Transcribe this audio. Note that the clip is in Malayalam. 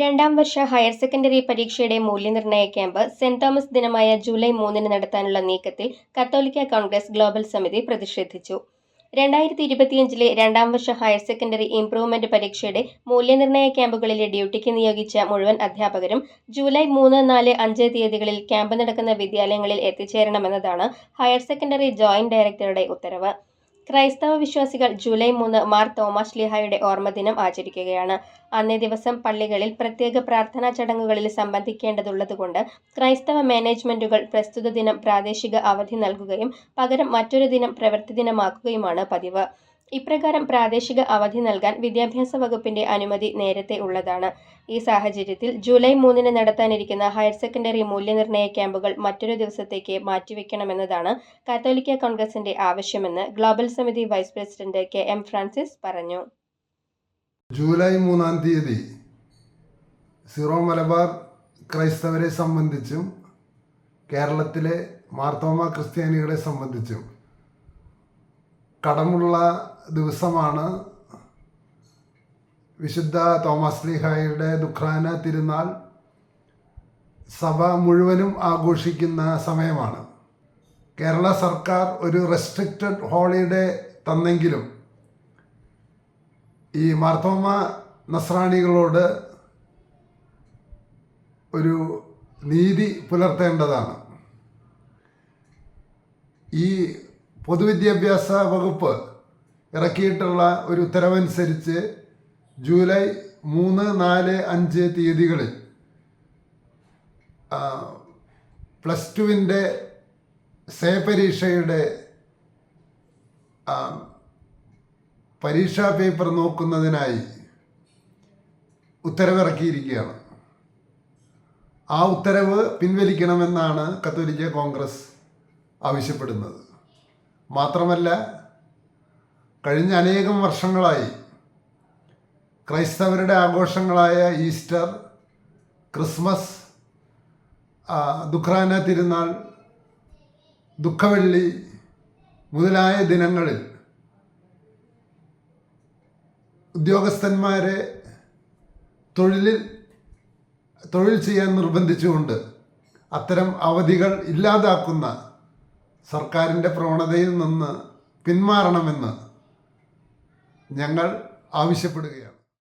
രണ്ടാം വർഷ ഹയർ സെക്കൻഡറി പരീക്ഷയുടെ മൂല്യനിർണയ ക്യാമ്പ് സെന്റ് തോമസ് ദിനമായ ജൂലൈ മൂന്നിന് നടത്താനുള്ള നീക്കത്തിൽ കത്തോലിക്ക കോൺഗ്രസ് ഗ്ലോബൽ സമിതി പ്രതിഷേധിച്ചു. രണ്ടായിരത്തി ഇരുപത്തിയഞ്ചിലെ രണ്ടാം വർഷ ഹയർ സെക്കൻഡറി ഇംപ്രൂവ്മെന്റ് പരീക്ഷയുടെ മൂല്യനിർണയ ക്യാമ്പുകളിലെ ഡ്യൂട്ടിക്ക് നിയോഗിച്ച മുഴുവൻ അധ്യാപകരും ജൂലൈ മൂന്ന് നാല് അഞ്ച് തീയതികളിൽ ക്യാമ്പ് നടക്കുന്ന വിദ്യാലയങ്ങളിൽ എത്തിച്ചേരണമെന്നതാണ് ഹയർ സെക്കൻഡറി ജോയിന്റ് ഡയറക്ടറുടെ ഉത്തരവ്. ക്രൈസ്തവ വിശ്വാസികൾ ജൂലൈ മൂന്ന് മാർ തോമസ് ലിഹായുടെ ഓർമ്മദിനം ആചരിക്കുകയാണ്. അന്നേ ദിവസം പള്ളികളിൽ പ്രത്യേക പ്രാർത്ഥനാ ചടങ്ങുകളിൽ സംബന്ധിക്കേണ്ടതുള്ളതുകൊണ്ട് ക്രൈസ്തവ മാനേജ്മെന്റുകൾ പ്രസ്തുത ദിനം പ്രാദേശിക അവധി നൽകുകയും പകരം മറ്റൊരു ദിനം പ്രവൃത്തി ദിനമാക്കുകയുമാണ് പതിവ്. ഇപ്രകാരം പ്രാദേശിക അവധി നൽകാൻ വിദ്യാഭ്യാസ വകുപ്പിന്റെ അനുമതി നേരത്തെ ഉള്ളതാണ്. ഈ സാഹചര്യത്തിൽ ജൂലൈ മൂന്നിന് നടത്താനിരിക്കുന്ന ഹയർ സെക്കൻഡറി മൂല്യനിർണയ ക്യാമ്പുകൾ മറ്റൊരു ദിവസത്തേക്ക് മാറ്റിവെക്കണമെന്നതാണ് കാത്തോലിക്ക കോൺഗ്രസിന്റെ ആവശ്യമെന്ന് ഗ്ലോബൽ സമിതി vice president K M Francis പറഞ്ഞു. ജൂലൈ മൂന്നാം തീയതി സിറോ മലബാർ ക്രൈസ്തവരെ സംബന്ധിച്ചും കേരളത്തിലെ മാർത്തോമ ക്രിസ്ത്യാനികളെ സംബന്ധിച്ചും കടമുള്ള ദിവസമാണ് വിശുദ്ധ തോമസ് ലീഹായുടെ ദുഃഖാന തിരുനാൾ. സഭ മുഴുവനും ആഘോഷിക്കുന്ന സമയമാണ്. കേരള സർക്കാർ ഒരു റെസ്ട്രിക്റ്റഡ് ഹോളിഡേ തന്നെങ്കിലും ഈ മാർത്തോമ നസ്രാണികളോട് ഒരു നീതി പുലർത്തേണ്ടതാണ്. ഈ പൊതുവിദ്യാഭ്യാസ വകുപ്പ് ഇറക്കിയിട്ടുള്ള ഒരു ഉത്തരവനുസരിച്ച് ജൂലൈ മൂന്ന് നാല് അഞ്ച് തീയതികളിൽ പ്ലസ് ടുവിന്റെ സേ പരീക്ഷയുടെ പരീക്ഷാ പേപ്പർ നോക്കുന്നതിനായി ഉത്തരവിറക്കിയിരിക്കുകയാണ്. ആ ഉത്തരവ് പിൻവലിക്കണമെന്നാണ് കത്തോലിക്ക കോൺഗ്രസ് ആവശ്യപ്പെടുന്നത്. മാത്രമല്ല കഴിഞ്ഞ അനേകം വർഷങ്ങളായി ക്രൈസ്തവരുടെ ആഘോഷങ്ങളായ ഈസ്റ്റർ ക്രിസ്മസ് ദുഃഖാന തിരുനാൾ ദുഃഖവെള്ളി മുതലായ ദിനങ്ങളിൽ ഉദ്യോഗസ്ഥന്മാരെ തൊഴിലിൽ തൊഴിൽ ചെയ്യാൻ നിർബന്ധിച്ചുകൊണ്ട് അത്തരം അവധികൾ ഇല്ലാതാക്കുന്ന സർക്കാരിന്റെ പ്രവണതയിൽ നിന്ന് പിന്മാറണമെന്ന് ഞങ്ങൾ ആവശ്യപ്പെടുകയാണ്.